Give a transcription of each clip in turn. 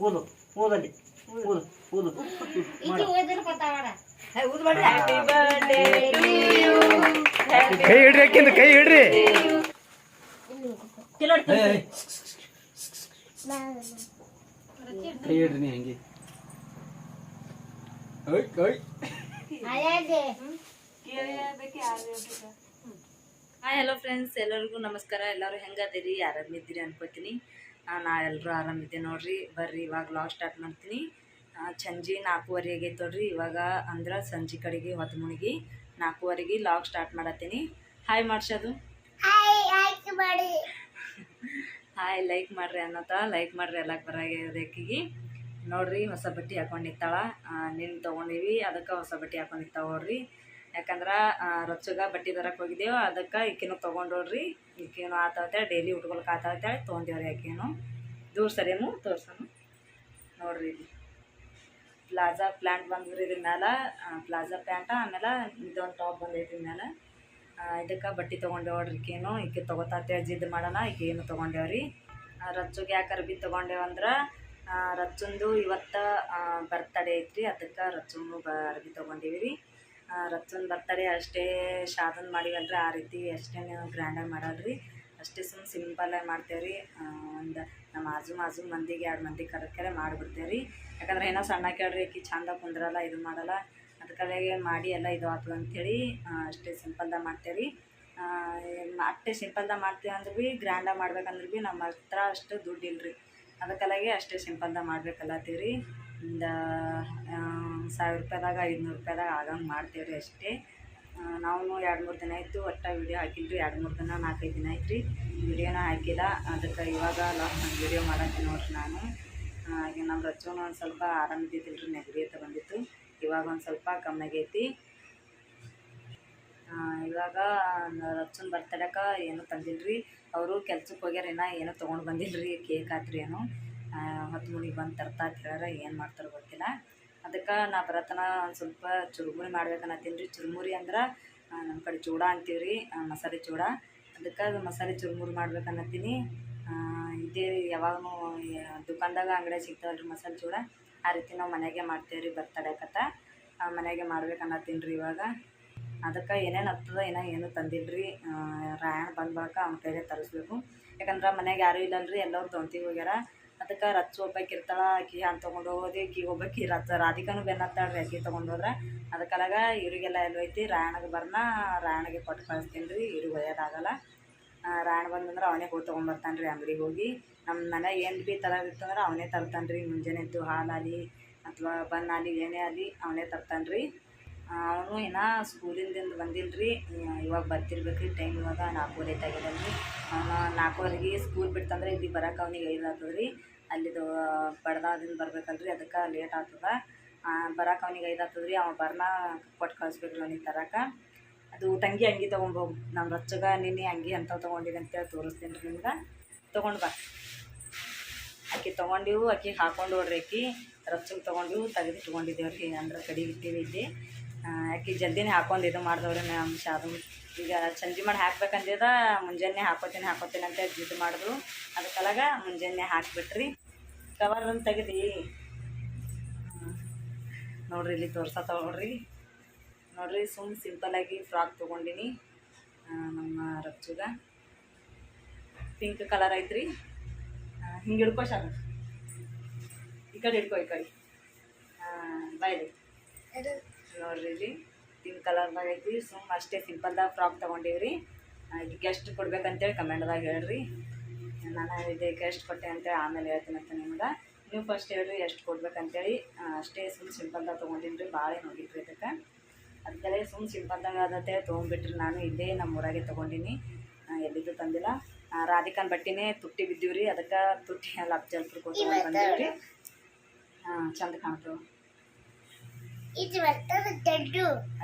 ಊದು ಊದಲ್ಲಿ ಊದು ಊದು ಮಾಡು happy birthday to you ಕೈ ಹಿಡ್ರಿ ಅಕ್ಕಿಂದ ಕೈ ಹಿಡ್ರಿ. ಕಿಲೋಡ್ ಏ, ಏ. ಕೈ ಹಿಡ್ರಿ ನೀ ಹಂಗೆ. ಓಯ್ ಓಯ್. ಹಾಯ್ ಹಲೋ ಫ್ರೆಂಡ್ಸ್ ಎಲ್ಲರಿಗೂ ನಮಸ್ಕಾರ. ಎಲ್ಲರೂ ಹೆಂಗದಿರಿ? ಆರಾಮಿದ್ದೀರಿ ಅನ್ಕೋತೀನಿ. ನಾ ಎಲ್ಲರೂ ಆರಾಮಿದ್ದೆ ನೋಡ್ರಿ. ಬರ್ರಿ ಇವಾಗ ಲಾಗ್ ಸ್ಟಾರ್ಟ್ ಮಾಡ್ತೀನಿ. ಸಂಜೆ ನಾಲ್ಕೂವರೆ ಆಗೈತೆ ನೋಡ್ರಿ. ಇವಾಗ ಅಂದ್ರೆ ಸಂಜೆ ಕಡೆಗೆ ಹೊತ್ತು ಮುಳುಗಿ ನಾಲ್ಕೂವರೆಗೆ ಲಾಗ್ ಸ್ಟಾರ್ಟ್ ಮಾಡತ್ತೀನಿ. ಹಾಯ್ ಮಾಡ್ಸೋದು ಹಾಯ್ ಲೈಕ್ ಮಾಡ್ರಿ ಅನ್ನತ್ತ ಲೈಕ್ ಮಾಡ್ರಿ ಎಲ್ಲ ಬರಾಗಿದ್ದಕ್ಕಿಗೆ ನೋಡ್ರಿ ಹೊಸ ಬಟ್ಟೆ ಹಾಕೊಂಡು ನಿಂತಾಳ ನಿನ್ನ ತೊಗೊಂಡೀವಿ. ಅದಕ್ಕೆ ಹೊಸ ಬಟ್ಟೆ ಹಾಕೊಂಡಿತ್ತಾವ ನೋಡ್ರಿ. ಯಾಕಂದ್ರೆ ರೊಚ್ಚಗ ಬಟ್ಟೆ ತರಕ್ಕೆ ಹೋಗಿದ್ದೆವು, ಅದಕ್ಕೆ ಈಕೆನು ತೊಗೊಂಡೋಡ್ರಿ ಈಕಿನೂ ಆತಾವತ್ತೆ ಡೈಲಿ ಉಟ್ಕೊಳಕ್ಕೆ ಹೇಳಿ ತೊಗೊಂಡೇವ್ರಿ ಆಕಿನೂ. ದೂರ ಸರಿಯೇನು? ತೋರ್ಸೋನು. ನೋಡ್ರಿ ಇಲ್ಲಿ. ಪ್ಲಾಜಾ ಪ್ಲ್ಯಾಂಟ್ ಬಂದ್ರಿ ಇದ್ರ ಮೇಲೆ ಪ್ಲಾಜಾ ಪ್ಯಾಂಟ, ಆಮೇಲೆ ಇದೊಂದು ಟಾಪ್ ಬಂದೈತಿ ಮೇಲೆ ಇದಕ್ಕೆ ಬಟ್ಟೆ ತೊಗೊಂಡೇವ್ರಿ ಈಕೇನು. ಈಕೆ ತೊಗೋತಾತೆ ಜಿದ್ದು ಮಾಡೋಣ ಈಕೆ ಏನು ತೊಗೊಂಡೇವ್ರಿ ರಚ್ಚುಗೆ ಯಾಕೆ ಅರ್ಬಿ ತೊಗೊಂಡೇವಂದ್ರೆ ರಚ್ಚಂದು ಇವತ್ತು ಬರ್ತಡೇ ಐತ್ರಿ, ಅದಕ್ಕೆ ರಚ್ಚನ್ನು ಬ, ಅರ್ಬಿ ತೊಗೊಂಡೀವಿ ರೀ ರಚ್ಚನ್ ಬರ್ತಡೇ ಅಷ್ಟೇ ಶಾದನ್ ಮಾಡಿವಲ್ರಿ ಆ ರೀತಿ ಅಷ್ಟೇ ಗ್ರ್ಯಾಂಡಾಗಿ ಮಾಡಲ್ರಿ ಅಷ್ಟೇ ಸುಮ್ಮನೆ ಸಿಂಪಲಾಗಿ ಮಾಡ್ತೇವೆ ರೀ ಒಂದು ನಮ್ಮ ಆಜು ಮಾಜು ಮಂದಿಗೆ ಎರಡು ಮಂದಿ ಕರೆಕ್ರೆ ಮಾಡಿಬಿಡ್ತೇವೆ ರೀ ಯಾಕಂದ್ರೆ ಏನೋ ಸಣ್ಣ ಕೇಳ್ರಿ ಆಕಿ ಚಂದ ಕುಂದ್ರಲ್ಲ, ಇದು ಮಾಡಲ್ಲ. ಅದಕ್ಕೆ ಮಾಡಿ ಎಲ್ಲ ಇದು ಆತು ಅಂಥೇಳಿ ಅಷ್ಟೇ ಸಿಂಪಲ್ದಾಗ ಮಾಡ್ತೇವೆ ರೀ ಅಷ್ಟೇ ಸಿಂಪಲ್ದಾಗ ಮಾಡ್ತೀವಿ ಅಂದ್ರೆ ಭೀ ಗ್ರ್ಯಾಂಡಾಗಿ ಮಾಡ್ಬೇಕಂದ್ರೆ ಭೀ ನಮ್ಮ ಹತ್ರ ಅಷ್ಟು ದುಡ್ಡು ಇಲ್ರಿ ಅದಕ್ಕೆ ಅಷ್ಟೇ ಸಿಂಪಲ್ದಾಗ ಮಾಡ್ಬೇಕಲ್ಲತ್ತೀವಿ ರೀ ಒಂದು ಸಾವಿರ ರೂಪಾಯ್ದಾಗ, ಐದುನೂರು ರೂಪಾಯಿದಾಗ ಆಗಂಗೆ ಮಾಡ್ತೇವೆ ರೀ ಅಷ್ಟೇ ನಾವು ಎರಡು ಮೂರು ದಿನ ಆಯಿತು ಒಟ್ಟು ವಿಡಿಯೋ ರೀ ಎರಡು ಮೂರು ದಿನ, ನಾಲ್ಕೈದು ದಿನ ಆಯ್ತು ರೀ ವೀಡಿಯೋನ ಹಾಕಿಲ್ಲ, ಅದಕ್ಕೆ ಇವಾಗ ವಿಡಿಯೋ ಮಾಡತ್ತೀನಿ ನೋಡ್ರಿ ನಾನು. ಈಗ ನಮ್ಮ ರಚ್ಚೂನು ಒಂದು ಸ್ವಲ್ಪ ಆರಾಮಿದ್ದಿದ್ದಿಲ್ಲ ರೀ ನೆಗಡಿ ಅಂತ ಬಂದಿತ್ತು. ಇವಾಗ ಒಂದು ಸ್ವಲ್ಪ ಕಮ್ಮಿ ಆಗೈತಿ. ಇವಾಗ ರಚ್ಚನ್ ಬರ್ತಡಕ್ಕೆ ಏನೂ ತಂದಿಲ್ಲ ರೀ ಅವರು ಕೆಲ್ಸಕ್ಕೆ ಹೋಗ್ಯಾರ ಏನೋ ಏನೋ ತೊಗೊಂಡು ರೀ ಕೇಕ್ ಆತ್ರಿ ಏನು ಹೊತ್ತು ಮುಳಿಗೆ ಬಂದು ತರ್ತಾ ಅಂತ ಹೇಳ್ಯಾರ, ಏನು ಮಾಡ್ತಾರೋ ಗೊತ್ತಿಲ್ಲ. ಅದಕ್ಕೆ ನಾ ಬರತನ ಒಂದು ಸ್ವಲ್ಪ ಚುರುಮುರಿ ಮಾಡ್ಬೇಕನ್ನತ್ತೀನಿ ರೀ. ಚುರುಮುರಿ ಅಂದ್ರೆ ನಮ್ಮ ಕಡೆ ಚೂಡ ಅಂತೀವಿ ರೀ ಮಸಾಲೆ ಚೂಡ. ಅದಕ್ಕೆ ಅದು ಮಸಾಲೆ ಚುರುಮುರಿ ಮಾಡ್ಬೇಕನ್ನತ್ತೀನಿ. ಇದೇ ಯಾವಾಗೂ ದುಕಾನ್ದಾಗ ಅಂಗಡಿ ಸಿಗ್ತಾವಲ್ಲ ರೀ ಮಸಾಲೆ ಚೂಡ. ಆ ರೀತಿ ನಾವು ಮನೆಗೆ ಮಾಡ್ತೇವೆ ರೀ ಬರ್ತಡೇಕತ್ತ ಮನೆಗೆ ಮಾಡ್ಬೇಕನ್ನತ್ತೀನಿ ರೀ ಇವಾಗ. ಅದಕ್ಕೆ ಏನೇನು ಹತ್ತದ, ಏನೋ ಏನೂ ತಂದಿಲ್ರಿ ರಾಯಣ ಬಂದ ಬಳಿಕ ಅವ್ನ ಕೈಲೇ ತರಿಸ್ಬೇಕು. ಯಾಕಂದ್ರೆ ಮನೆಗೆ ಯಾರೂ ಇಲ್ಲಲ್ರಿ, ಎಲ್ಲರೂ ತೊಂತಿಗೆ ಹೋಗ್ಯಾರ. ಅದಕ್ಕೆ ರಚ್ಚು ಒಬ್ಬಾಕಿ ಇರ್ತಾಳ, ಆಕಿ ಹಣ್ಣು ತೊಗೊಂಡು ಹೋಗೋದು, ಈಕಿ ಒಬ್ಬಾಕಿ ರಚ್ಚ ರಾಧಿಕಾನು ಬೆನ್ನತ್ತಾಳ್ರಿ ಆಕಿ ತೊಗೊಂಡು ಹೋದ್ರೆ. ಅದಕ್ಕಲಾಗ ಇವ್ರಿಗೆಲ್ಲ ಎಲ್ಲಿ ಐತಿ ರಾಯಣಗೆ ಬರ್ನ ರಾಯಣಗೆ ಕೊಟ್ಟು ಕಳಿಸ್ತೀನಿ ರೀ, ಇವ್ರಿಗೆ ಒಯ್ಯೋದಾಗಲ್ಲ. ರಾಯಣ ಬಂದಂದ್ರೆ ಅವನೇ ಹೋಗಿ ತೊಗೊಂಬರ್ತಾನೆ ರೀ ಅಂಗಡಿಗೆ ಹೋಗಿ. ನಮ್ಮ ಮನೆಗೆ ಏನು ಭೀ ತರೋದಿತ್ತಂದ್ರೆ ಅವನೇ ತರ್ತಾನೆ ರೀ ಮುಂಜಾನೆದ್ದು ಹಾಲಾಗಲಿ ಅಥವಾ ಬನ್ನಾಲಿ ಏನೇ ಆಗಲಿ ಅವನೇ ತರ್ತಾನೆ ರೀ ಅವನು ಇನ್ನೂ ಸ್ಕೂಲಿಂದ ಬಂದಿಲ್ಲ ರೀ ಇವಾಗ ಬರ್ತಿರ್ಬೇಕು ರೀ ಟೈಮ್ ಇವಾಗ ನಾಲ್ಕೂವರೆ ತೆಗೆದಲ್ಲ ರೀ ಅವನು ನಾಲ್ಕೂವರೆಗೆ ಸ್ಕೂಲ್ ಬಿಡ್ತಂದ್ರೆ ಇಲ್ಲಿ ಬರೋಕೆ ಅವ್ನಿಗೆ ಐದು ಆಗ್ತದೆ ರೀ ಅಲ್ಲಿದು ಬಡ್ದಾದಿಂದ ಬರ್ಬೇಕಲ್ಲ ರೀ ಅದಕ್ಕೆ ಲೇಟ್ ಆಗ್ತದೆ ಬರೋಕೆ ಅವ್ನಿಗೆ ಐದು ಆಗ್ತದೆ ರೀ ಅವ ಬರ್ನ ಕೊಟ್ಟು ಕಳಿಸ್ಬೇಕು ಅವನಿಗೆ ತರಕ್ಕೆ ಅದು ತಂಗಿ ಅಂಗಿ ತೊಗೊಂಬೋಗು ನಮ್ಮ ರಚ್ಚಗ ನಿನ್ನೆ ಅಂಗಿ ಅಂತ ತೊಗೊಂಡಿದೆ ಅಂತೇಳಿ ತೋರಿಸ್ತೀನಿ ರೀ ನಿಮ್ಗೆ. ತೊಗೊಂಡು ಬಾ. ಆಕೆ ತೊಗೊಂಡಿವು ಅಕ್ಕಿ ಹಾಕೊಂಡು ಹೊಡ್ರಿ ಆಕಿ. ರಚ್ಚಗೆ ತೊಗೊಂಡಿವು ತೆಗೆದು ಇಟ್ಕೊಂಡಿದ್ದೇವೆ ರೀ ಅಂದ್ರೆ ಕಡಿಗೆ ಇಟ್ಟಿವಿ ಇಲ್ಲಿ. ಆಕಿ ಜಲ್ದಿನೇ ಹಾಕೊಂಡು ಇದು ಮಾಡಿದವ್ರಿ ನಮ್ಮ ಶಾದು ಈಗ ಸಂಜೆ ಮಾಡಿ ಹಾಕ್ಬೇಕಂದಿದ ಮುಂಜಾನೆ ಹಾಕೋತೀನಿ ಹಾಕೋತೀನಿ ಅಂತ ಇದು ಮಾಡಿದ್ರು. ಅದಕ್ಕಲಾಗ ಮುಂಜಾನೆ ಹಾಕಿಬಿಟ್ರಿ. ಕವರ್ ಅಂತ ತೆಗೆದಿ. ನೋಡ್ರಿ ಇಲ್ಲಿ ತೋರ್ಸ ನೋಡ್ರಿ. ನೋಡ್ರಿ ಸುಮ್ ಸಿಂಪಲಾಗಿ ಫ್ರಾಕ್ ತೊಗೊಂಡಿನಿ. ನಮ್ಮ ರಚ್ಚುಗ ಪಿಂಕ್ ಕಲರ್ ಐತ್ರಿ. ಹಿಂಗೆ ಹಿಡ್ಕೋ ಶಾಗ ಈ ಕಡೆ ಹಿಡ್ಕೋ, ಈ ಕಡೆ. ಬಾಯ್ಲಿ. ನೋಡ್ರಿ ಇಲ್ಲಿ ಪಿಂಕ್ ಕಲರ್ದಾಗ ಐತಿ ಸುಮ್ ಅಷ್ಟೇ ಸಿಂಪಲ್ದಾಗ ಫ್ರಾಕ್ ತೊಗೊಂಡೀವ್ರಿ. ಇದಕ್ಕೆ ಎಷ್ಟು ಕೊಡ್ಬೇಕಂತೇಳಿ ಕಮೆಂಟ್ದಾಗ ಹೇಳ್ರಿ. ನಾನು ಇದಕ್ಕೆ ಎಷ್ಟು ಕೊಟ್ಟೆ ಅಂತೇಳಿ ಆಮೇಲೆ ಹೇಳ್ತೀನಿ ಅಂತ ನಿಮ್ಗೆ. ನೀವು ಫಸ್ಟ್ ಹೇಳ್ರಿ ಎಷ್ಟು ಕೊಡ್ಬೇಕಂತೇಳಿ. ಅಷ್ಟೇ ಸುಮ್ ಸಿಂಪಲ್ದಾಗ ತೊಗೊಂಡಿನಿ ರೀ ಭಾಳ ಏನು ಹೋಗಿದ್ರಿ ಇದಕ್ಕೆ ಅದಕ್ಕೆ ಸುಮ್ ಸಿಂಪಲ್ದಾಗ ಅದತ್ತೆ ತೊಗೊಂಡ್ಬಿಟ್ರಿ ನಾನು ಇಲ್ಲೇ ನಮ್ಮ ಊರಾಗೆ ತೊಗೊಂಡಿನಿ ಎಲ್ಲಿದ್ದು ತಂದಿಲ್ಲ. ರಾಧಿಕಾನ್ ಬಟ್ಟಿನೇ ತುಟ್ಟಿ ಬಿದ್ದೀವ್ರಿ. ಅದಕ್ಕೆ ತುಟ್ಟಿ ಎಲ್ಲ ಅಪ್ಜಲ್ಪುರ್ ಕೊಟ್ಟು ಬಂದೀವ್ರಿ. ಹಾಂ ಚಂದ ಕಾಣ್ತವೆ.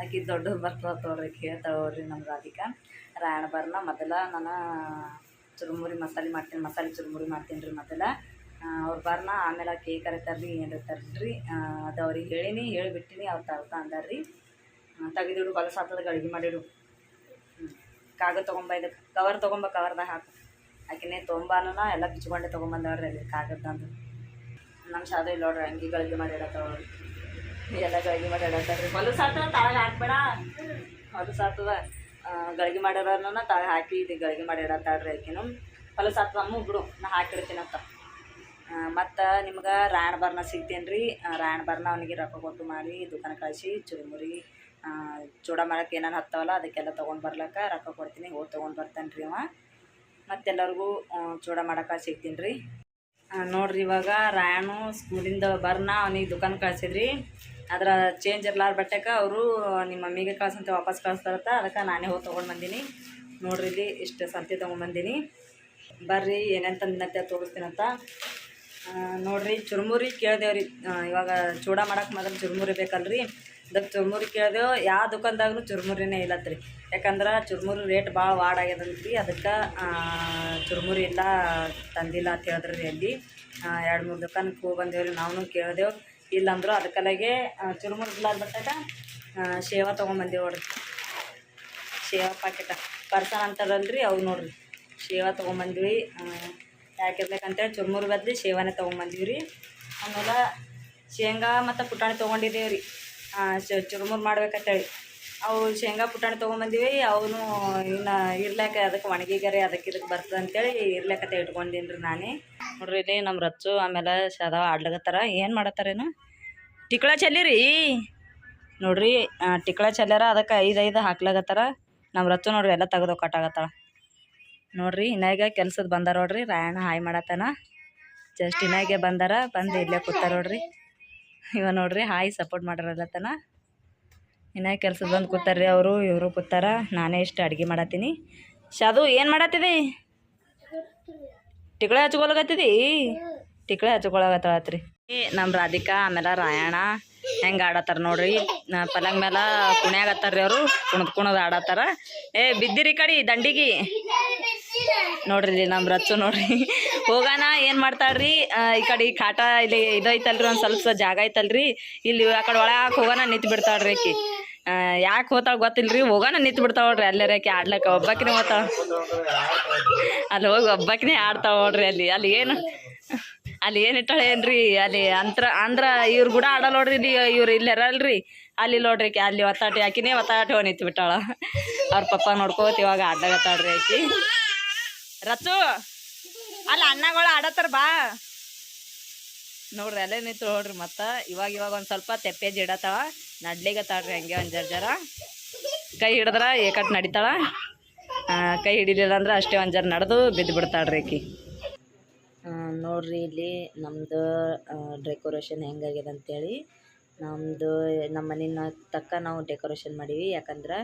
ಆಕಿ ದೊಡ್ಡ ಬರ್ತದ ತೋರಿ ಕೇಳ್ತಾವ್ರಿ ನಮ್ಮ ರಾಧಿಕಾ. ರಾಯಣ ಬರ್ನ ಮೊದಲ ನಾನು ಚುರುಮುರಿ ಮಸಾಲೆ ಮಾಡ್ತೀನಿ, ಮಸಾಲೆ ಚುರುಮುರಿ ಮಾಡ್ತೀನಿ ರೀ ಮೊದಲ ಅವ್ರು ಬರ್ನ ಆಮೇಲೆ ಕೇಕ್ ತರ್ರಿ ಏನು ತರ್ರಿ ಅದು ಅವ್ರಿಗೆ ಹೇಳಿನಿ, ಹೇಳಿಬಿಟ್ಟಿನಿ, ಅವ್ರು ತರ್ತಾ ಅಂದಾರ್ರಿ. ತೆಗೆದಿಡು ಹೊಲಸಾತದ ಅಡುಗೆ ಮಾಡಿಡು. ಕಾಗ ತೊಗೊಂಬ ಇದಕ್ಕೆ ಕವರ್ ತೊಗೊಂಬ, ಕವರ್ದಾಗ ಹಾಕು. ಆಕಿನೇ ತೊಗೊಂಬಾನ ಎಲ್ಲ ಬಿಚ್ಕೊಂಡೆ ತೊಗೊಂಬಂದವ್ರಿ ಅಲ್ಲಿ ಕಾಗದ್ದಂದು ನಮ್ಮ ಶಾದ ಇಲ್ಲ ನೋಡ್ರಿ ಅಂಗಿಗಳಿಗೆ ಗಳಿಗೆ ಮಾಡಿ ಇಡತ್ತಾವ ಎಲ್ಲ ಗಳಿಗೆ ಮಾಡಿ ಇಡತ್ತಾರ್ರಿ ಹೊಲಸು ಆತದ ಹಾಕ್ಬೇಡ. ಹೊಲಸು ಆತದ ಗಳಿಗೆ ಮಾಡಿರೋನ ತಾಳ ಹಾಕಿ ಇದು ಗಳಿಗೆ ಮಾಡಿ ಇಡತ್ತಾಳ್ರಿ ಆಕಿನು ಹೊಲಸು ಆತದ ಅಮ್ಮ ಬಿಡು ನಾ ಹಾಕಿಡ್ತೀನಂತ. ಮತ್ತು ನಿಮ್ಗೆ ರಾಯಣ ಬರ್ನ ಸಿಗ್ತೀನಿ ರೀ ರಾಯಣ ಬರ್ನ ಅವನಿಗೆ ರೊಕ್ಕ ಕೊಟ್ಟು ಮಾಡಿ ದುಕಾನ ಕಳಿಸಿ, ಚುರುಮುರಿ ಚೂಡ ಮಾಡಕ್ಕೆ ಏನೇನು ಹತ್ತವಲ್ಲ ಅದಕ್ಕೆಲ್ಲ ತೊಗೊಂಡು ಬರ್ಲಕ್ಕ ರೊಕ್ಕ ಕೊಡ್ತೀನಿ, ಹೋಗಿ ತೊಗೊಂಡು ಬರ್ತಾನೆ ರೀ ಅವ. ಮತ್ತೆಲ್ಲರಿಗೂ ಚೂಡ ಮಾಡಕ್ಕೆ ಸಿಗ್ತೀನಿ ರೀ ನೋಡ್ರಿ ಇವಾಗ ರಾಯಣು ಸ್ಕೂಲಿಂದ ಬರ್ನ ಅವನಿಗೆ ದುಕಾನ್ ಕಳ್ಸಿದ್ರಿ. ಅದ್ರ ಚೇಂಜ್ ಬಟ್ಟೆಕ ಅವರು ನಿಮ್ಮ ಮಮ್ಮಿಗೆ ಕಳ್ಸಂತ ವಾಪಸ್ ಕಳಿಸ್ತಾರತ್ತ, ಅದಕ್ಕೆ ನಾನೇ ಹೋಗಿ ತೊಗೊಂಡು ಬಂದೀನಿ. ನೋಡ್ರಿ ಇಲ್ಲಿ ಇಷ್ಟು ಸಂತೆ ತೊಗೊಂಬಂದೀನಿ ಬರ್ರಿ, ಏನೇನು ತಂದಿನತ್ತೆ ತೋರಿಸ್ತೀನಂತ. ನೋಡ್ರಿ, ಚುರುಮುರಿ ಕೇಳ್ದೇವ್ರಿ. ಇವಾಗ ಚೂಡ ಮಾಡಕ್ಕೆ ಮೊದಲು ಚುರುಮುರಿ ಬೇಕಲ್ರಿ. ಅದಕ್ಕೆ ಚುರುಮುರಿ ಕೇಳ್ದೇವು ಯಾವ ದುಕಾನ್ದಾಗೂ ಚುರುಮುರಿನೇ ಇಲ್ಲತ್ರಿ. ಯಾಕಂದ್ರೆ ಚುರುಮುರಿ ರೇಟ್ ಭಾಳ ವಾಡ್ ಆಗ್ಯದಂತ್ರಿ ಅದಕ್ಕೆ ಚುರುಮುರಿ ಇಲ್ಲ, ತಂದಿಲ್ಲ ಅಂತ ಹೇಳಿದ್ರಿ ಅಲ್ಲಿ. ಎರಡು ಮೂರು ದುಕಾನಕ್ಕೆ ಹೋಗಿ ಬಂದೇವ್ರಿ ನಾವು ಕೇಳ್ದೇವು. ಇಲ್ಲಂದ್ರು ಅದಕ್ಕಲಾಗೆ ಕಲೆಗೆ ಇಲ್ಲಾರ ಬಟ್ಟಾಗ ಶೇವ ತೊಗೊಂಬಂದಿ ನೋಡ್ರಿ ಶೇವ ಪಾಕೆಟ ಪರ್ಸನ್ ಅಂತಾರಲ್ರಿ ಅವು ನೋಡ್ರಿ. ಶೇವ ತೊಗೊಂಬಂದ್ವಿ. ಯಾಕಿರ್ಬೇಕಂತೇಳಿ ಚುರುಮುರು ಬದಲಿ ಶೇವನೇ ತೊಗೊಂಬಂದಿವಿ ರೀ. ಆಮೇಲೆ ಶೇಂಗಾ ಮತ್ತು ಪುಟಾಣಿ ತೊಗೊಂಡಿದ್ದೇವೆ ರೀ ಚುರುಮುರು ಮಾಡ್ಬೇಕಂತೇಳಿ. ಅವು ಶೇಂಗಾ ಪುಟಾಣಿ ತೊಗೊಂಬಂದಿವಿ, ಅವನು ಇನ್ನು ಇರ್ಲಾಕ ಅದಕ್ಕೆ ಒಣಗಿಗರೆ ಅದಕ್ಕೆ ಇದಕ್ಕೆ ಬರ್ತದೆ ಅಂತೇಳಿ ಇರ್ಲಾಕತ್ತೆ ಇಟ್ಕೊಂಡೀನಿ ರೀ ನಾನೇ. ನೋಡ್ರಿ ಇಲ್ಲಿ ನಮ್ಮ ರಚ್ಚು ಆಮೇಲೆ ಶಾದವ ಆಡ್ಲಕತ್ತಾರ ಏನು ಮಾಡತ್ತಾರೇನು ಟಿಕ್ಳ ಚೆಲ್ಲಿರಿ. ನೋಡ್ರಿ ಟಿಕ್ಳ ಚೆಲ್ಲಾರ, ಅದಕ್ಕೆ ಐದು ಐದು ಹಾಕ್ಲಾಗತ್ತಾರ ನಮ್ಮ ರಚ್ಚು ನೋಡ್ರಿ ಎಲ್ಲ ತೆಗೆದು ಕಟ್ಟಾಗತ್ತಾಳ ನೋಡ್ರಿ, ಇನ್ನಾಗ ಕೆಲ್ಸದ ಬಂದಾರ ನೋಡ್ರಿ, ರಾಯಣ್ಣ ಹಾಯ್ ಮಾಡತ್ತಾನ. ಜಸ್ಟ್ ಇನ್ನಾಗೆ ಬಂದಾರ, ಬಂದು ಇಲ್ಲೇ ಕೂತಾರ ನೋಡ್ರಿ. ಇವ ನೋಡ್ರಿ, ಹಾಯ್ ಸಪೋರ್ಟ್ ಮಾಡಾರಲ್ಲತ್ತನ ಇನ್ನ ಕೆಲಸ ಬಂದು ಕೂತಾರ್ರಿ ಅವರು, ಇವರು ಕೂತಾರ. ನಾನೇ ಇಷ್ಟು ಅಡುಗೆ ಮಾಡತ್ತೀನಿ. ಶಾದು, ಏನು ಮಾಡತ್ತಿದಿ? ಟಿಕ್ಳೆ ಹಚ್ಕೊಳಗತ್ತಿದಿ ಟಿಕ್ಳೆ ಹಚ್ಕೊಳಗತ್ತಳತ್ರಿ ನಮ್ಮ ರಾಧಿಕಾ, ಆಮೇಲೆ ರಾಯಣ ಹೆಂಗೆ ಆಡತ್ತಾರ ನೋಡ್ರಿ. ಪಲಂಗ್ ಮೇಲೆ ಕುಣಿಯಾಗತ್ತಾರ್ರಿ ಅವರು. ಕುಣದ್ ಕುಣದ್ ಆಡತ್ತಾರ. ಏ, ಬಿದ್ದಿರಿ ಕಡಿ ದಂಡಿಗೆ. ನೋಡ್ರಿ ನಮ್ಮ ರಚ್ಚು ನೋಡ್ರಿ. ಹೋಗೋಣ ಏನು ಮಾಡ್ತಾಳ್ರಿ? ಈ ಕಡೆ ಕಾಟ ಇಲ್ಲಿ ಇದೈತಲ್ರಿ, ಒಂದು ಸ್ವಲ್ಪ ಜಾಗ ಐತಲ್ರಿ. ಇಲ್ಲಿ ಆ ಕಡೆ ಒಳಗೆ ಹೋಗೋಣ ನಿಂತು ಬಿಡ್ತಾಳ್ರಿ ಆಕಿ. ಯಾಕೆ ಹೋತಾಳ ಗೊತ್ತಿಲ್ರಿ? ಹೋಗೋಣ ನಿಂತು ಬಿಡ್ತಾವ ನೋಡ್ರಿ ಅಲ್ಲೇ ಆಕಿ ಆಡ್ಲಕ್ಕ. ಒಬ್ಬಾಕಿನೇ ಹೋತಾಳ ಅಲ್ಲಿ ಹೋಗಿ ಒಬ್ಬಾಕಿನೇ ಆಡ್ತಾವ ನೋಡ್ರಿ ಅಲ್ಲಿ. ಅಲ್ಲಿ ಏನು ಅಲ್ಲಿ ಏನು ಇಟ್ಟಾಳೆ ಏನ್ರಿ? ಅಲ್ಲಿ ಅಂತ್ರ ಅಂದ್ರ ಇವ್ರು ಕೂಡ ಆಡಲ್ಲ ನೋಡ್ರಿ ಇಲ್ಲಿ, ಇವ್ರು ಇಲ್ಲಿ ಇರಲ್ರಿ ಅಲ್ಲಿ ನೋಡ್ರಿ ಅಲ್ಲಿ ಒತ್ತಾಟಿ ಆಕಿನೇ ಒತ್ತಾಟಿ ನಿಂತು ಬಿಟ್ಟಾಳ. ಅವ್ರ ಪಪ್ಪ ನೋಡ್ಕೋತ ಇವಾಗ ಆಡ್ಲಾಗತ್ತಾಳ್ರಿ ಆಕಿ. ರಚು ಅಲ್ಲಿ ಅಣ್ಣಗಳು ಆಡತ್ತಾರ ಬಾ. ನೋಡ್ರಿ ಅಲ್ಲೇ ನಿಂತು ನೋಡ್ರಿ ಮತ್ತೆ. ಇವಾಗ ಇವಾಗ ಒಂದು ಸ್ವಲ್ಪ ತೆಪ್ಪೆ ಜಿಡತಾವ ನಡ್ಲಿಗತ್ತಾಳ್ರಿ ಹಂಗೆ ಒಂದು ಜರ ಜರ. ಕೈ ಹಿಡಿದ್ರ ಏಕಟ್ ನಡಿತಾಳ. ಕೈ ಹಿಡಿಲಿಲ್ಲ ಅಂದ್ರೆ ಅಷ್ಟೇ ಒಂದು ಜರ ನಡೆದು ಬಿದ್ದು ಬಿಡ್ತಾಳ್ರಿ ಆಕಿ. ನೋಡ್ರಿ ಇಲ್ಲಿ ನಮ್ಮದು ಡೆಕೋರೇಷನ್ ಹೆಂಗಾಗ್ಯದ ಅಂತೇಳಿ. ನಮ್ಮದು ನಮ್ಮ ಮನೆಯ ತಕ್ಕ ನಾವು ಡೆಕೋರೇಷನ್ ಮಾಡೀವಿ. ಯಾಕಂದ್ರೆ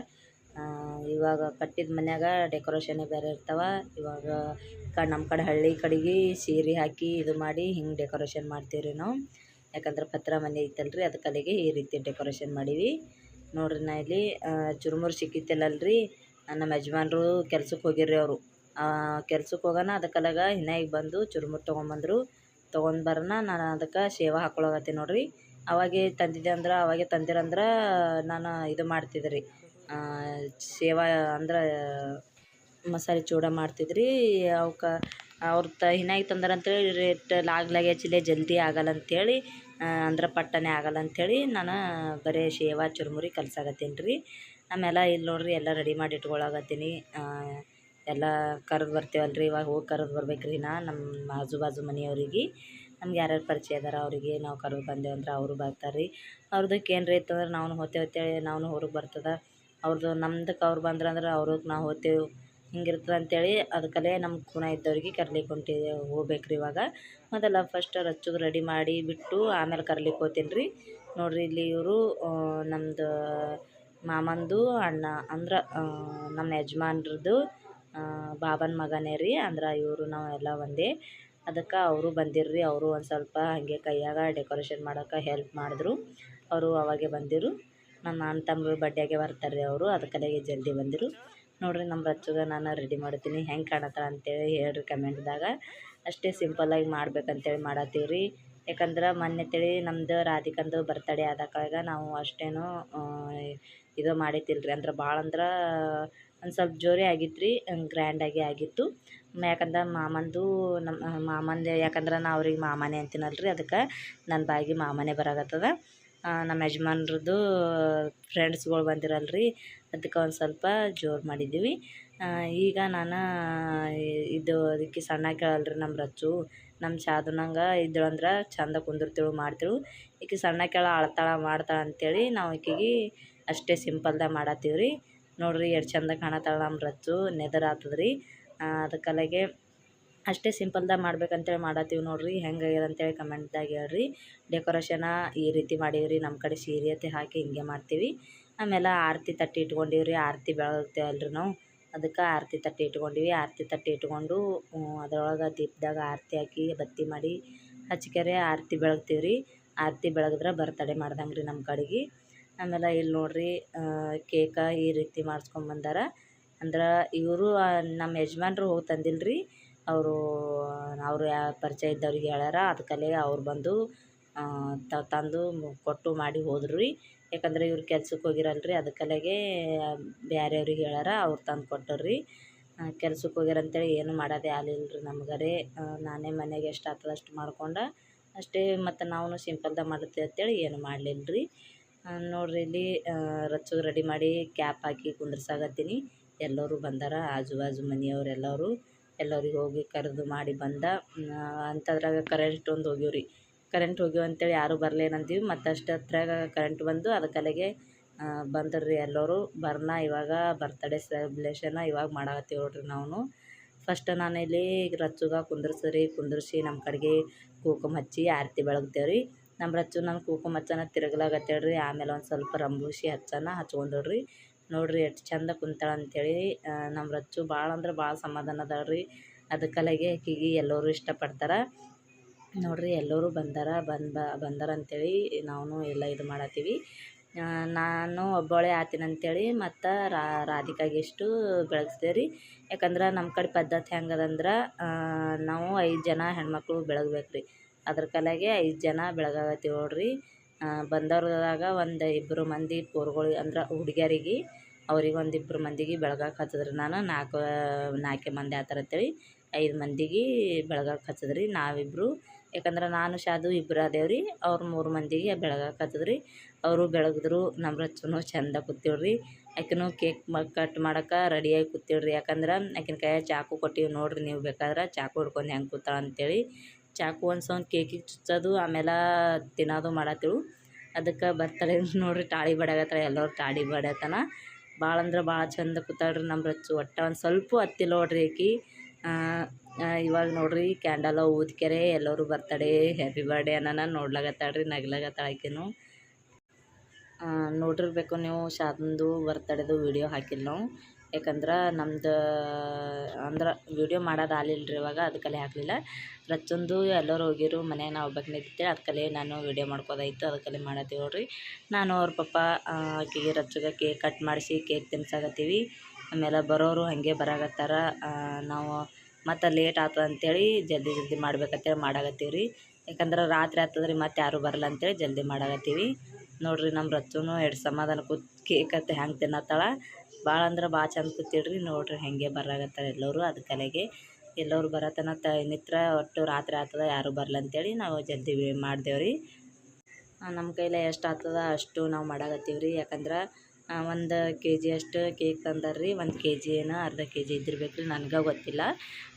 ಇವಾಗ ಕಟ್ಟಿದ ಮನ್ಯಾಗ ಡೆಕೋರೇಷನ್ನೇ ಬೇರೆ ಇರ್ತಾವ. ಇವಾಗ ಕ ನಮ್ಮ ಕಡೆ ಹಳ್ಳಿ ಕಡೆಗೆ ಸೀರೆ ಹಾಕಿ ಇದು ಮಾಡಿ ಹಿಂಗೆ ಡೆಕೋರೇಷನ್ ಮಾಡ್ತೀವಿ ರೀ ನಾವು. ಯಾಕಂದ್ರೆ ಪತ್ರ ಮನೆ ಐತಲ್ರಿ ಅದಕ್ಕೆ ಅಲ್ಲಿಗೆ ಈ ರೀತಿ ಡೆಕೋರೇಷನ್ ಮಾಡೀವಿ. ನೋಡ್ರಿ ನಾ ಇಲ್ಲಿ ಚುರುಮುರು ಸಿಕ್ಕಿತ್ತಲ್ಲಲ್ರಿ, ನಮ್ಮ ಯಜಮಾನ್ರು ಕೆಲ್ಸಕ್ಕೆ ಹೋಗಿರ್ರಿ ಅವರು. ಕೆಲ್ಸಕ್ಕೆ ಹೋಗೋಣ ಅದಕ್ಕಲಾಗ ಇನ್ನ ಈಗ ಬಂದು ಚುರುಮುರು ತೊಗೊಂಬಂದರು. ತೊಗೊಂಡು ಬರೋಣ, ನಾನು ಅದಕ್ಕೆ ಶೇವ ಹಾಕ್ಕೊಳಗತ್ತೀನಿ ನೋಡ್ರಿ. ಅವಾಗೆ ತಂದಿದ್ದೆ ಅಂದ್ರೆ, ಅವಾಗೆ ತಂದಿರಂದ್ರೆ, ನಾನು ಇದು ಮಾಡ್ತಿದ್ದೆ ರೀ. ಸೇವಾ ಅಂದ್ರೆ ಮಸಾಲೆ ಚೂಡ ಮಾಡ್ತಿದ್ರಿ. ಅವ್ಕ, ಅವ್ರ ತ ಹಿನಾಗಿ ತಂದಾರ ಅಂತೇಳಿ ರೇಟ್ ಲಾಗ್ ಲಗೇಜಿಲೆ ಜಲ್ದಿ ಆಗಲ್ಲ ಅಂತೇಳಿ ಅಂದ್ರೆ ಪಟ್ಟನೆ ಆಗಲ್ಲ ಅಂಥೇಳಿ ನಾನು ಬರೀ ಶೇವಾ ಚುರುಮುರಿ ಕಲ್ಸಾಕತ್ತೀನಿ ರೀ. ಆಮೇಲೆ ಇಲ್ಲಿ ನೋಡ್ರಿ ಎಲ್ಲ ರೆಡಿ ಮಾಡಿ ಇಟ್ಕೊಳಕತ್ತೀನಿ. ಎಲ್ಲ ಕರೆದು ಬರ್ತೀವಲ್ಲ ರೀ, ಇವಾಗ ಹೋಗಿ ಕರೆದು ಬರ್ಬೇಕು ರೀ ನಾ ನಮ್ಮ ಆಜು ಬಾಜು ಮನೆಯವ್ರಿಗೆ. ನಮ್ಗೆ ಯಾರ್ಯಾರು ಪರಿಚಯ ಅದಾರ ಅವರಿಗೆ ನಾವು ಕರೆದು ಬಂದೇವು ಅಂದ್ರೆ ಅವರು ಬರ್ತಾರೆ ರೀ. ಅವ್ರದಕ್ಕೆ ಏನು ರೀ ಅಂದ್ರೆ ನಾವು ಹೋತೆ ಅಂತೇಳಿ ನಾವು ಹೊರಗೆ ಬರ್ತದೆ. ಅವ್ರದ್ದು ನಮ್ದಕ್ಕೆ ಅವ್ರು ಬಂದ್ರಂದ್ರೆ ಅವ್ರಿಗೆ ನಾವು ಹೋತೇವೆ. ಹಿಂಗಿರ್ತದೆ ಅಂತೇಳಿ ಅದಕ್ಕಲ್ಲೇ ನಮ್ಮ ಖೂನ ಇದ್ದವ್ರಿಗೆ ಕರ್ಲಿಕ್ಕೆ ಹೋಗ್ಬೇಕು ರೀ ಇವಾಗ. ಮೊದಲ ಫಸ್ಟ್ ರಚ್ಚಗೆ ರೆಡಿ ಮಾಡಿ ಬಿಟ್ಟು ಆಮೇಲೆ ಕರ್ಲಿಕ್ಕೆ ಹೋಗ್ತೀನಿ ರೀ. ನೋಡಿರಿ ಇಲ್ಲಿ ಇವರು ನಮ್ಮದು ಮಾಮಂದು ಅಣ್ಣ, ಅಂದ್ರೆ ನಮ್ಮ ಯಜಮಾನ್ರದ್ದು ಬಾಬನ ಮಗನೇ ರೀ. ಅಂದ್ರೆ ಇವರು ನಾವೆಲ್ಲ ಒಂದೇ. ಅದಕ್ಕೆ ಅವರು ಬಂದಿರ್ರಿ ಅವರು ಒಂದು ಸ್ವಲ್ಪ ಹಾಗೆ ಕೈಯಾಗ ಡೆಕೋರೇಷನ್ ಮಾಡೋಕೆ ಹೆಲ್ಪ್ ಮಾಡಿದ್ರು. ಅವರು ಅವಾಗೆ ಬಂದಿರು. ನಮ್ಮ ಅಣ್ಣ ತಮ್ಮ ಬಡ್ಡೆಗೆ ಬರ್ತಾರೆ ರೀ ಅವರು. ಅದಕ್ಕಲೆಗೆ ಜಲ್ದಿ ಬಂದಿರು. ನೋಡ್ರಿ ನಮ್ಮ ರಚ್ಚುಗೆ ನಾನು ರೆಡಿ ಮಾಡ್ತೀನಿ. ಹೆಂಗೆ ಕಾಣತ್ತಾಳ ಅಂತೇಳಿ ಹೇಳ್ರಿ ಕಮೆಂಟ್ದಾಗ. ಅಷ್ಟೇ ಸಿಂಪಲ್ಲಾಗಿ ಮಾಡ್ಬೇಕಂತೇಳಿ ಮಾಡತ್ತೀವಿ ರೀ ಯಾಕಂದ್ರೆ ಮೊನ್ನೆ ತಿಳಿ ನಮ್ಮದು ರಾಧಿಕಂದು ಬರ್ತಡೇ ಆದಕಾಗ ನಾವು ಅಷ್ಟೇನು ಇದು ಮಾಡಿದ್ದಿಲ್ಲ ರೀ ಅಂದ್ರೆ ಭಾಳ ಅಂದ್ರೆ ಒಂದು ಸ್ವಲ್ಪ ಜೋರೇ ಆಗಿತ್ತು ರೀ ಗ್ರ್ಯಾಂಡಾಗಿ ಆಗಿತ್ತು. ಯಾಕಂದ್ರೆ ಮಾಮಂದು ನಮ್ಮ ಮಾಮಂದು ಯಾಕಂದ್ರೆ ನಾ ಅವ್ರಿಗೆ ಮಾಮನೇ ಅಂತೀನಲ್ರಿ. ಅದಕ್ಕೆ ನನ್ನ ಬಾಯಿಗೆ ಮಾಮನೇ ಬರಾಕತ್ತದ. ಆ, ನಮ್ಮ ಯಜಮಾನ್ರದ್ದು ಫ್ರೆಂಡ್ಸ್ಗಳು ಬಂದಿರಲ್ಲ ರೀ ಅದಕ್ಕೆ ಒಂದು ಸ್ವಲ್ಪ ಜೋರು ಮಾಡಿದ್ದೀವಿ. ಈಗ ನಾನು ಇದು ಅದಕ್ಕೆ ಸಣ್ಣ ಕೇಳಲ್ರಿ ನಮ್ಮ ರಚ್ಚು. ನಮ್ಮ ಶಾದುನಂಗೆ ಇದ್ದಳಂದ್ರೆ ಚಂದ ಕುಂದಿರ್ತಿಳು ಮಾಡ್ತಿಳು. ಈಕೆ ಸಣ್ಣ ಕೇಳ ಅಳ್ತಾಳ ಮಾಡ್ತಾಳೆ ಅಂತೇಳಿ ನಾವು ಈಕೆಗೆ ಅಷ್ಟೇ ಸಿಂಪಲ್ದಾಗ ಮಾಡತ್ತೀವಿ ರೀ ನೋಡಿರಿ ಎಷ್ಟು ಚಂದ ಕಾಣತ್ತಾಳ ನಮ್ಮ ರಚ್ಚು. ನೆದರ್ ಆತದ್ರಿ. ಅದಕ್ಕಲಾಗೆ ಅಷ್ಟೇ ಸಿಂಪಲ್ದಾಗ ಮಾಡ್ಬೇಕಂತೇಳಿ ಮಾಡತ್ತೀವಿ ನೋಡ್ರಿ. ಹೆಂಗಾಗ್ಯದ ಅಂತೇಳಿ ಕಮೆಂಟ್ದಾಗ ಹೇಳ್ರಿ. ಡೆಕೋರೇಷನ ಈ ರೀತಿ ಮಾಡೀವಿ ನಮ್ಮ ಕಡೆ ಸೀರಿಯತೆ ಹಾಕಿ ಹಿಂಗೆ ಮಾಡ್ತೀವಿ. ಆಮೇಲೆ ಆರತಿ ತಟ್ಟಿ ಇಟ್ಕೊಂಡಿವ್ರಿ. ಆರತಿ ಬೆಳಗ್ತೇವಲ್ರಿ ನಾವು. ಅದಕ್ಕೆ ಆರತಿ ತಟ್ಟಿ ಇಟ್ಕೊಂಡೀವಿ. ಆರತಿ ತಟ್ಟಿ ಇಟ್ಕೊಂಡು ಅದರೊಳಗೆ ದೀಪದಾಗ ಆರತಿ ಹಾಕಿ ಬತ್ತಿ ಮಾಡಿ ಹಚ್ಕೆರೆ ಆರತಿ ಬೆಳಗ್ತೀವಿ ರೀ ಆರತಿ ಬೆಳಗಿದ್ರೆ ಬರ್ತಡೆ ಮಾಡ್ದಂಗೆ ರೀ ನಮ್ಮ ಕಡೆಗೆ. ಆಮೇಲೆ ಇಲ್ಲಿ ನೋಡ್ರಿ ಕೇಕ ಈ ರೀತಿ ಮಾಡಿಸ್ಕೊಂಬಂದಾರ. ಅಂದ್ರೆ ಇವರು ನಮ್ಮ ಯಜಮಾನ್ರು ಹೋಗಿ ತಂದಿಲ್ಲ ರೀ ಅವರು ಅವರು ಯಾ, ಪರಿಚಯ ಇದ್ದವ್ರಿಗೆ ಹೇಳ್ಯಾರ. ಅದಕ್ಕಲ್ಲೇ ಅವ್ರು ಬಂದು ತಂದು ಕೊಟ್ಟು ಮಾಡಿ ಹೋದರು. ರೀ ಯಾಕಂದರೆ ಇವ್ರು ಕೆಲ್ಸಕ್ಕೆ ಹೋಗಿರಲ್ಲ ರೀ ಅದಕ್ಕಲೆಗೆ ಬೇರೆಯವ್ರಿಗೆ ಹೇಳ್ಯಾರ. ಅವ್ರು ತಂದು ಕೊಟ್ಟರು ರೀ ಕೆಲ್ಸಕ್ಕೆ ಹೋಗ್ಯಾರ ಅಂತೇಳಿ ಏನು ಮಾಡೋದೇ ಆಗಲಿಲ್ಲ ರೀ ನಮ್ಗರೆ ನಾನೇ ಮನೆಗೆ ಎಷ್ಟು ಆಗ್ತದೆ ಅಷ್ಟು ಮಾಡ್ಕೊಂಡು ಅಷ್ಟೇ ಮತ್ತು ನಾವು ಸಿಂಪಲ್ದಾಗ ಮಾಡುತ್ತೆ ಅಂತೇಳಿ ಏನು ಮಾಡಲಿಲ್ಲ ರೀ ನೋಡಿರಿ ಇಲ್ಲಿ ರಚ್ಚಗೆ ರೆಡಿ ಮಾಡಿ ಕ್ಯಾಪ್ ಹಾಕಿ ಕುಂದ್ರಸಾಕತ್ತೀನಿ. ಎಲ್ಲರೂ ಬಂದಾರ, ಆಜು ಬಾಜು ಮನೆಯವ್ರು ಎಲ್ಲರಿಗೆ ಹೋಗಿ ಕರೆದು ಮಾಡಿ ಬಂದ. ಅಂಥದ್ರಾಗ ಕರೆಂಟ್ ಒಂದು ಹೋಗ್ಯವ ರೀ. ಕರೆಂಟ್ ಹೋಗ್ಯವ ಅಂತೇಳಿ ಯಾರೂ ಬರಲೇನಂತೀವಿ ಮತ್ತು ಅಷ್ಟೊತ್ರಾಗ ಕರೆಂಟ್ ಬಂದು ಅದಕ್ಕಲೆಗೆ ಬಂದರು ರೀ ಎಲ್ಲರೂ. ಬರ್ನ, ಇವಾಗ ಬರ್ತಡೇ ಸೆಲೆಬ್ರೇಷನ ಇವಾಗ ಮಾಡಾಕತ್ತೀವಿ ನೋಡ್ರಿ ನಾವು ಫಸ್ಟ್ ನಾನು ಇಲ್ಲಿ ರಚ್ಚುಗ ಕುಂದ್ರಸ್ರಿ, ಕುಂದ್ರಿಸಿ ನಮ್ಮ ಕಡೆಗೆ ಕುಂಕುಮ ಹಚ್ಚಿ ಆರತಿ ಬೆಳಗ್ತೇವೆ ರೀ. ನಮ್ಮ ರಚ್ಚು ನನ್ನ ಕುಂಕುಮ ಹಚ್ಚನ ತಿರುಗ್ಲಾಗತ್ತೇಳಿ ರೀ ಆಮೇಲೆ ಒಂದು ಸ್ವಲ್ಪ ರಂಬೂಸಿ ಹಚ್ಚನ ಹಚ್ಕೊಂಡಳ್ರಿ. ನೋಡ್ರಿ ಎಷ್ಟು ಚಂದ ಕುಂತಾಳೆ ಅಂತೇಳಿ ನಮ್ಮ ರಚ್ಚು ಭಾಳ ಅಂದ್ರೆ ಭಾಳ ಸಮಾಧಾನ ಅದಾಳ ರೀ. ಅದಕ್ಕಲಾಗೆ ಆಕೆಗೆ ಎಲ್ಲರೂ ಇಷ್ಟಪಡ್ತಾರೆ. ನೋಡ್ರಿ ಎಲ್ಲರೂ ಬಂದಾರ, ಬಂದ ಬಂದಾರ ಅಂತೇಳಿ ನಾವು ಎಲ್ಲ ಇದು ಮಾಡತ್ತೀವಿ ನಾನು ಒಬ್ಬಳೇ ಅಂತೇಳಿ ಮತ್ತು ರಾಧಿಕಾಗೆ ಇಷ್ಟು ಬೆಳಗ್ಸ್ತೇವೆ ರೀ. ಯಾಕಂದ್ರೆ ನಮ್ಮ ಕಡೆ ಪದ್ಧತಿ ಹೆಂಗದಂದ್ರೆ ನಾವು ಐದು ಜನ ಹೆಣ್ಮಕ್ಳು ಬೆಳಗ್ಬೇಕು ರೀ ಅದ್ರ ಕಲೆಗೆ ಐದು ಜನ ಬೆಳಗಾಗತ್ತೀವಿ ನೋಡ್ರಿ. ಬಂದವ್ರದಾಗ ಒಂದು ಇಬ್ಬರು ಮಂದಿ ಪೋರ್ಗಳು ಅಂದ್ರೆ ಹುಡುಗಿಯರಿಗೆ, ಅವ್ರಿಗೆ ಒಂದು ಇಬ್ಬರು ಮಂದಿಗೆ ಬೆಳಗಾಕೆ ಹಚ್ಚಿದ್ರು. ನಾನು ನಾಲ್ಕು, ನಾಲ್ಕೇ ಮಂದಿ ಆತರ ಅಂತೇಳಿ ಐದು ಮಂದಿಗೆ ಬೆಳಗಾಕೆ ಹಚ್ಚಿದ್ರಿ. ನಾವಿಬ್ಬರು ಯಾಕಂದ್ರೆ ನಾನು, ಶಾದು ಇಬ್ಬರು ಅದೇವ್ರಿ ಅವ್ರು ಮೂರು ಮಂದಿಗೆ ಬೆಳಗಾಕೆ ಹಚ್ಚಿದ್ರಿ. ಅವರು ಬೆಳಗಿದ್ರು ನಮ್ಮ ರಚ್ಚುನು ಚಂದ ಕೂತೀವ್ರಿ. ಆಕಿನೂ ಕೇಕ್ ಕಟ್ ಮಾಡಕ್ಕೆ ರೆಡಿಯಾಗಿ ಕೂತೀವ್ರಿ. ಯಾಕಂದ್ರೆ ಆಕಿನ ಕೈಯಾಗ ಚಾಕು ಕೊಟ್ಟಿವಿ ನೋಡಿರಿ ನೀವು ಬೇಕಾದ್ರೆ. ಚಾಕು ಹಿಡ್ಕೊಂಡು ಹೆಂಗೆ ಕೂತಾಳ ಅಂತೇಳಿ ಚಾಕು ಒಂದು ಕೇಕ್ ಕೇಕಿಗೆ ಚುಚ್ಚೋದು, ಆಮೇಲೆ ತಿನ್ನೋದು ಮಾಡತ್ತಿಳು. ಅದಕ್ಕೆ ಬರ್ತಾರೆ ನೋಡ್ರಿ ತಾಳಿ ಬಡಿಯಾಕತ್ತಾಳ ಎಲ್ಲರೂ ತಾಳಿ ಬಡತನ. ಭಾಳ ಅಂದ್ರೆ ಭಾಳ ಚಂದ ಕೂತಾಳ್ರಿ ನಮ್ಮ ರಚ್ಚು. ಒಟ್ಟು ಒಂದು ಸ್ವಲ್ಪ ಹತ್ತಿಲ್ಲ ನೋಡ್ರಿ ಆಕಿ. ಇವಾಗ ನೋಡ್ರಿ ಕ್ಯಾಂಡಲ ಊದ್ಕೆರೆ, ಎಲ್ಲರೂ ಬರ್ತಡೇ. ಹ್ಯಾಪಿ ಬರ್ಡೇ ಅನ್ನ ನೋಡ್ಲಾಗತ್ತಾಳ್ರಿ ನಗ್ಲಾಗತ್ತಾಳ ಆಕಿನೂ. ನೋಡಿರ್ಬೇಕು ನೀವು. ಶಾದಂದು ಬರ್ತಡೇದು ವೀಡಿಯೋ ಹಾಕಿಲ್ಲ ನಾವು. ಯಾಕಂದ್ರೆ ನಮ್ದು, ಅಂದ್ರೆ ವೀಡಿಯೋ ಮಾಡೋದು ಆಗಲಿಲ್ಲ ರೀ ಇವಾಗ ಅದಕ್ಕಲ್ಲೇ ಹಾಕಲಿಲ್ಲ ಪ್ರತಿಯೊಂದು ಎಲ್ಲರೂ ಹೋಗಿರು, ಮನ್ಯಾಗ ನಾ ಒಬ್ಬಾಕಿನೇ ಇದ್ದೆ ಕಲೆ ನಾನು ವೀಡಿಯೋ ಮಾಡ್ಕೋದಾಯ್ತು ಅದಕ್ಕಲ್ಲೇ ಮಾಡತ್ತೀವಿ ನೋಡ್ರಿ. ನಾನು ಅವ್ರ ಪಪ್ಪ ಆಕೆಗೆ ರಚ್ಚಗೆ ಕೇಕ್ ಕಟ್ ಮಾಡಿಸಿ ಕೇಕ್ ತಿನ್ಸಾಕತ್ತೀವಿ. ಆಮೇಲೆ ಬರೋರು ಹಾಗೆ ಬರಾಕತ್ತಾರ. ನಾವು ಮತ್ತು ಲೇಟ್ ಆತದ ಅಂತೇಳಿ ಜಲ್ದಿ ಜಲ್ದಿ ಮಾಡ್ಬೇಕಂತೇಳಿ ಮಾಡಾಕತ್ತೀವಿ ರೀ ಯಾಕಂದ್ರೆ ರಾತ್ರಿ ಆಗ್ತದೆ ರೀ ಮತ್ತು ಯಾರೂ ಬರಲ್ಲ ಅಂತೇಳಿ ಜಲ್ದಿ ಮಾಡಾಕತ್ತೀವಿ. ನೋಡ್ರಿ ನಮ್ಮ ರಚ್ಚುನು ಎರಡು ಸಮಾಧಾನ ಕೂತ್ ಕೇಕ್ ಅಂತ ಹೆಂಗೆ ತಿನ್ನತ್ತಾಳ. ಭಾಳ ಅಂದ್ರೆ ಭಾಳ ಚಂದ ಕೂತಿಡ್ರಿ ನೋಡ್ರಿ ಹೆಂಗೆ ಬರಾಕತ್ತಾರ ಎಲ್ಲರೂ ಅದಕ್ಕಲೆಗೆ ಎಲ್ಲರೂ ಬರತನ ತ ನಿತ್ರ ಒಟ್ಟು ರಾತ್ರಿ ಆಗ್ತದ ಯಾರೂ ಬರಲ್ಲ ಅಂತೇಳಿ ನಾವು ಜಲ್ದಿ ಮಾಡ್ದೇವೆ ನಮ್ಮ ಕೈಲೇ ಎಷ್ಟು ಆಗ್ತದ ಅಷ್ಟು ನಾವು ಮಾಡಾಕತ್ತೀವಿ ರೀ ಯಾಕಂದ್ರೆ ಒಂದು ಕೆ ಜಿ ಅಷ್ಟು ಕೇಕ್ ತಂದಾರ ರೀ ಒಂದು ಕೆ ಜಿ ಏನು ಅರ್ಧ ಕೆ ಜಿ ಇದ್ದಿರ್ಬೇಕು ರೀ ನನಗೆ ಗೊತ್ತಿಲ್ಲ.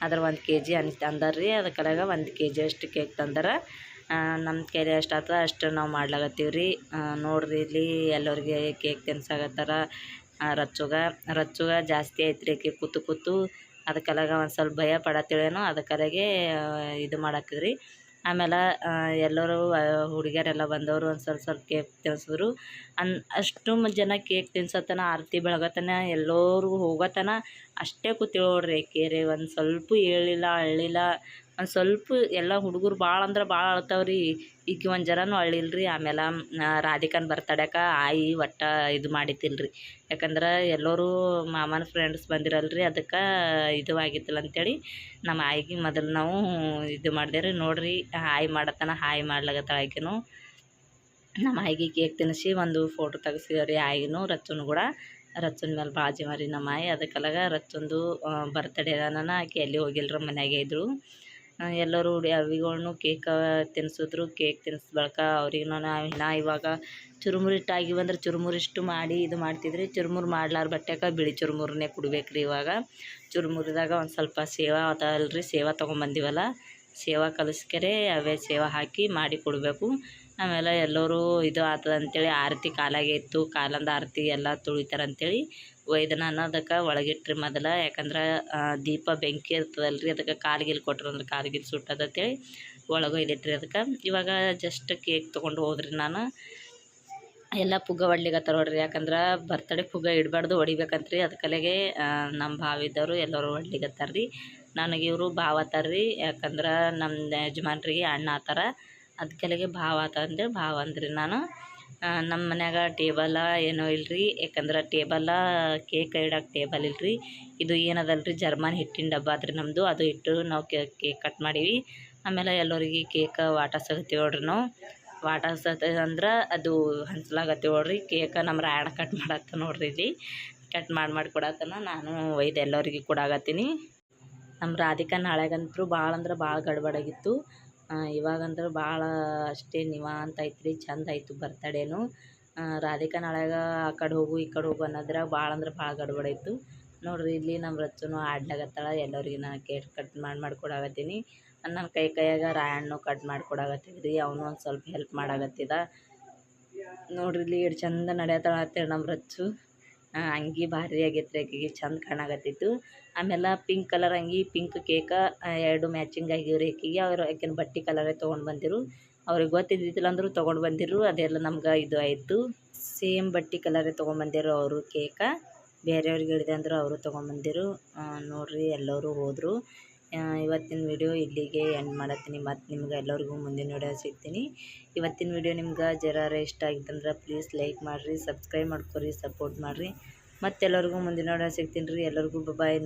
ಆದ್ರೆ ಒಂದು ಕೆ ಜಿ ಅನ್ ತಂದಾರ ರೀ ಕಡೆಗ ಒಂದು ಕೆ ಜಿ ಅಷ್ಟು ಕೇಕ್ ತಂದಾರ. ನಮ್ಮ ಕೈಲಿ ಎಷ್ಟು ಆಗ್ತದ ಅಷ್ಟು ನಾವು ಮಾಡ್ಲಾಗತ್ತೀವಿ ರೀ ನೋಡ್ರಿ ಇಲ್ಲಿ ಎಲ್ಲರಿಗೆ ಕೇಕ್ ತಿನ್ಸಾಕತ್ತಾರ. ಆ, ರಚ್ಚುಗ ರಚ್ಚುಗ ಜಾಸ್ತಿ ಐತ್ರಿ ಆಕೆ ಕೂತು ಕೂತು. ಅದಕ್ಕೆಲ್ಲಾಗ ಒಂದು ಸ್ವಲ್ಪ ಭಯ ಪಡತ್ತೇಳೇನೋ ಅದಕ್ಕಲಾಗೆ ಇದು ಮಾಡಾಕಿದ್ರಿ ಆಮೇಲೆ ಎಲ್ಲರೂ ಹುಡುಗಿಯರೆಲ್ಲ ಬಂದವರು ಒಂದು ಸ್ವಲ್ಪ ಸ್ವಲ್ಪ ಕೇಕ್ ತಿನ್ಸಿದ್ರು. ಅನ್, ಅಷ್ಟು ಜನ ಕೇಕ್ ತಿನ್ಸತನ ಆರತಿ ಬೆಳಗತನ ಎಲ್ಲರೂ ಹೋಗತನ ಅಷ್ಟೇ ಕೂತಿಳ್ ಆಕೆ ರೀ. ಒಂದು ಸ್ವಲ್ಪ ಹೇಳಿಲ್ಲ ಅಳ್ಳಿಲ್ಲ ಒಂದು ಸ್ವಲ್ಪ ಎಲ್ಲ ಹುಡುಗರು ಭಾಳ ಅಂದ್ರೆ ಭಾಳ ಅಳ್ತಾವ್ರಿ. ಈಕೆ ಒಂದು ಜರನೂ ಅಳ್ಳಿಲ್ಲ ರೀ ಆಮೇಲೆ ರಾಧಿಕನ ಬರ್ತಡ್ಯಾಕ ಆಯಿ ಒಟ್ಟು ಇದು ಮಾಡಿದ್ದಿಲ್ಲ ರೀ ಯಾಕಂದ್ರೆ ಎಲ್ಲರೂ ಮಾಮನ ಫ್ರೆಂಡ್ಸ್ ಬಂದಿರಲ್ರಿ ಅದಕ್ಕೆ ಇದು ಆಗಿತ್ತಿಲ್ಲ ಅಂತೇಳಿ ನಮ್ಮ ಆಯಿಗೆ ಮೊದಲು ನಾವು ಇದು ಮಾಡಿದೆ ರೀ ನೋಡಿರಿ ಹಾಯ್ ಮಾಡತ್ತನ ಹಾಯ್ ಮಾಡ್ಲಾಗತ್ತಾಳ ನಮ್ಮ ಆಯಿಗೆ ಕೇಕ್ ತಿನ್ನಿಸಿ ಒಂದು ಫೋಟೋ ತೆಗೆಸಿದೇವೆ ರೀ ಆಯಿನು ರಚ್ಚುನು ಕೂಡ. ರಚ್ಚನ ಮೇಲೆ ಬಾಜಿ ಜೀವ ರೀ ನಮ್ಮ ಆಯಿ ಅದಕ್ಕಲಾಗ ರಚ್ಚೊಂದು ಬರ್ತಡೇ ಅದಾನ ಆಕೆ ಎಲ್ಲಿ ಹೋಗಿಲ್ರ ಮನೆಯಾಗೆ ಇದ್ರು ಆ, ಎಲ್ಲರೂ ಅವಿಗಳ್ನು ಕೇಕ ತಿನ್ಸಿದ್ರು, ಕೇಕ್ ತಿನ್ಸ್ ಬಳಿಕ ಅವ್ರಿಗೆ ನಾನು ನಾ ಇವಾಗ ಚುರುಮುರಿ ಇಟ್ಟಾಗಿ ಬಂದ್ರೆ ಚುರುಮುರಿಷ್ಟು ಮಾಡಿ ಇದು ಮಾಡ್ತಿದ್ರಿ, ಚುರುಮುರಿ ಮಾಡ್ಲಾರ ಬಟ್ಟೆಕ ಬಿಳಿ ಚುರುಮುರಿನೇ ಕೊಡ್ಬೇಕು ಇವಾಗ. ಚುರುಮುರಿದಾಗ ಒಂದು ಸ್ವಲ್ಪ ಸೇವಾ ಅದಲ್ರಿ ಸೇವಾ ತೊಗೊಂಬಂದಿವಲ್ಲ, ಸೇವಾ ಕಲಿಸ್ಕರೆ ಅವೇ ಸೇವಾ ಹಾಕಿ ಮಾಡಿ ಕೊಡಬೇಕು. ಆಮೇಲೆ ಎಲ್ಲರೂ ಇದು ಆತದ ಅಂತೇಳಿ ಆರತಿ ಕಾಲಾಗೆ ಇತ್ತು, ಕಾಲಂದ ಆರತಿ ಎಲ್ಲ ತುಳಿತಾರೆ ಅಂತೇಳಿ ಒಯ್ದನ ಅನ್ನೋದಕ್ಕೆ ಒಳಗಿಟ್ರಿ ಮೊದಲ. ಯಾಕಂದ್ರೆ ದೀಪ ಬೆಂಕಿ ಇರ್ತದಲ್ರಿ, ಅದಕ್ಕೆ ಕಾಲ್ಗಿಲ್ ಕೊಟ್ರು ಅಂದ್ರೆ ಕಾಲ್ಗಿಲ್ ಸುಟ್ಟದ ಅಂತೇಳಿ ಒಳಗೆ ಒಯ್ದಿಟ್ರಿ ಅದಕ್ಕೆ. ಇವಾಗ ಜಸ್ಟ್ ಕೇಕ್ ತೊಗೊಂಡು ಹೋದ್ರಿ ನಾನು. ಎಲ್ಲ ಪುಗ್ಗ ಹೊಡ್ಲಿಕತ್ತಾರ ನೋಡ್ರಿ, ಯಾಕಂದ್ರೆ ಬರ್ತಡೇ ಪುಗ್ಗ ಇಡಬಾರ್ದು ಹೊಡಿಬೇಕಂತ್ರಿ ಅದಕ್ಕಲೆಗೆ ನಮ್ಮ ಭಾವಿದ್ದವರು ಎಲ್ಲರೂ ಹೊಡ್ಲಿಕತ್ತಾರ ರೀ ನನಗೆ ಇವರು ಭಾವ ಅತ್ತಾರ್ರಿ, ಯಾಕಂದ್ರೆ ನಮ್ಮ ಯಜಮಾನ್ರಿಗೆ ಅಣ್ಣ ಆತಾರ ಅದಕ್ಕೆಲೆಗೆ ಭಾವ ಆತ ಅಂತೇಳಿ ಭಾವ ಅಂದ್ರಿ ನಾನು. ನಮ್ಮ ಮನ್ಯಾಗ ಟೇಬಲ ಏನೂ ಇಲ್ರಿ, ಯಾಕಂದ್ರೆ ಟೇಬಲ ಕೇಕ್ ಇಡಕ್ಕೆ ಟೇಬಲ್ ಇಲ್ರಿ. ಇದು ಏನದಲ್ರಿ, ಜರ್ಮನ್ ಹಿಟ್ಟಿನ ಡಬ್ಬ ಆದ್ರಿ ನಮ್ಮದು ಅದು ಇಟ್ಟು ನಾವು ಕೇಕ್ ಕಟ್ ಮಾಡೀವಿ. ಆಮೇಲೆ ಎಲ್ಲರಿಗೆ ಕೇಕ್ ವಾಟಸಕತ್ತೀವಿ ನೋಡ್ರಿ ನಾವು. ವಾಟಸತ ಅಂದ್ರೆ ಅದು ಹಂಚ್ಲಾಗತ್ತೀವಿ ನೋಡ್ರಿ, ಕೇಕ ನಮ್ಮ ರಾಯಣ ಕಟ್ ಮಾಡತ್ತ ನೋಡ್ರಿ ಇಲ್ಲಿ. ಕಟ್ ಮಾಡಿ ಮಾಡಿ ಕೊಡತ್ತನ ನಾನು ಒಯ್ದು ಎಲ್ಲರಿಗೆ ಕೊಡಾಕತ್ತೀನಿ. ನಮ್ಮ ರಾಧಿಕಾ ನಾಳೆಗಂತೂ ಭಾಳ ಅಂದ್ರೆ ಭಾಳ ಗಡ್ಬಡಾಗಿತ್ತು ಇವಾಗಂದ್ರೆ ಭಾಳ ಅಷ್ಟೇ ನಿವಾಂತ ಐತ್ರಿ, ಚಂದ ಆಯಿತು ಬರ್ತಡೇನು. ರಾಧಿಕಾ ನಾಳೆಗೆ ಆ ಕಡೆ ಹೋಗು, ಈ ಕಡೆ ಹೋಗು ಅನ್ನೋದ್ರಾಗ ಭಾಳ ಅಂದ್ರೆ ಭಾಳ ಗಡ್ಬಡಾಯಿತು ನೋಡ್ರಿ, ಇಲ್ಲಿ ನಮ್ಮ ರಚ್ಚನು ಆಡ್ಲಾಗತ್ತಾಳ ಎಲ್ಲರಿಗೆ ನಾನು ಕೇಕ್ ಕಟ್ ಮಾಡಿ ಮಾಡಿ ಕೊಡಾಕತ್ತೀನಿ ನನ್ನ ಕೈ ಕೈಯಾಗ ರಾಯಣ್ಣು ಕಟ್ ಮಾಡಿ ಕೊಡಾಕತ್ತಿದ್ರಿ ಅವನು ಒಂದು ಸ್ವಲ್ಪ ಹೆಲ್ಪ್ ಮಾಡಾಗತ್ತಿದ ನೋಡ್ರಿ, ಇಲ್ಲಿ ಎಷ್ಟು ಚಂದ ನಡೆಯತ್ತಾಳ ಅಂತೇಳಿ ನಮ್ಮ ರಚ್ಚು. ಅಂಗಿ ಭಾರಿ ಆಗೈತ್ರಿ ಆಕೆಗೆ, ಚಂದ ಕಾಣಾಕತ್ತಿತ್ತು. ಆಮೇಲೆ ಪಿಂಕ್ ಕಲರ್ ಅಂಗಿ ಪಿಂಕ್ ಕೇಕ ಎರಡು ಮ್ಯಾಚಿಂಗ್ ಆಗಿವ್ರಿ ಆಕೆಗೆ. ಅವ್ರು ಆಕಿನ ಬಟ್ಟೆ ಕಲರೇ ತೊಗೊಂಡು ಬಂದಿರು. ಅವ್ರಿಗೆ ಗೊತ್ತಿದ್ದಿದ್ದಿಲ್ಲ ಅಂದರೂ ತೊಗೊಂಡು ಬಂದಿರು. ಅದೆಲ್ಲ ನಮ್ಗೆ ಇದು ಆಯಿತು. ಸೇಮ್ ಬಟ್ಟೆ ಕಲರೇ ತೊಗೊಂಬಂದಿರು ಅವರು ಕೇಕ ಬೇರೆಯವ್ರಿಗೆ ಹೇಳಿದೆ ಅಂದ್ರೆ ಅವರು ತೊಗೊಂಬಂದಿರು ನೋಡ್ರಿ ಎಲ್ಲರೂ ಹೋದರು. ಇವತ್ತಿನ ವಿಡಿಯೋ ಇಲ್ಲಿಗೆ ಎಂಡ್ ಮಾಡತ್ತೀನಿ ಮತ್ತು ನಿಮ್ಗೆ ಎಲ್ಲರಿಗೂ ಮುಂದಿನ ವಿಡಿಯೋ ಸಿಗ್ತೀನಿ. ಇವತ್ತಿನ ವಿಡಿಯೋ ನಿಮ್ಗೆ ಜರಾರ ಇಷ್ಟ ಆಗಿತ್ತಂದ್ರೆ ಪ್ಲೀಸ್ ಲೈಕ್ ಮಾಡಿರಿ ಸಬ್ಸ್ಕ್ರೈಬ್ ಮಾಡ್ಕೊರಿ ಸಪೋರ್ಟ್ ಮಾಡಿರಿ. ಮತ್ತೆಲ್ಲರಿಗೂ ಮುಂದಿನ ವಿಡಿಯೋ ಸಿಗ್ತೀನಿ ರೀ. ಎಲ್ಲರಿಗೂ ಬಾಯ್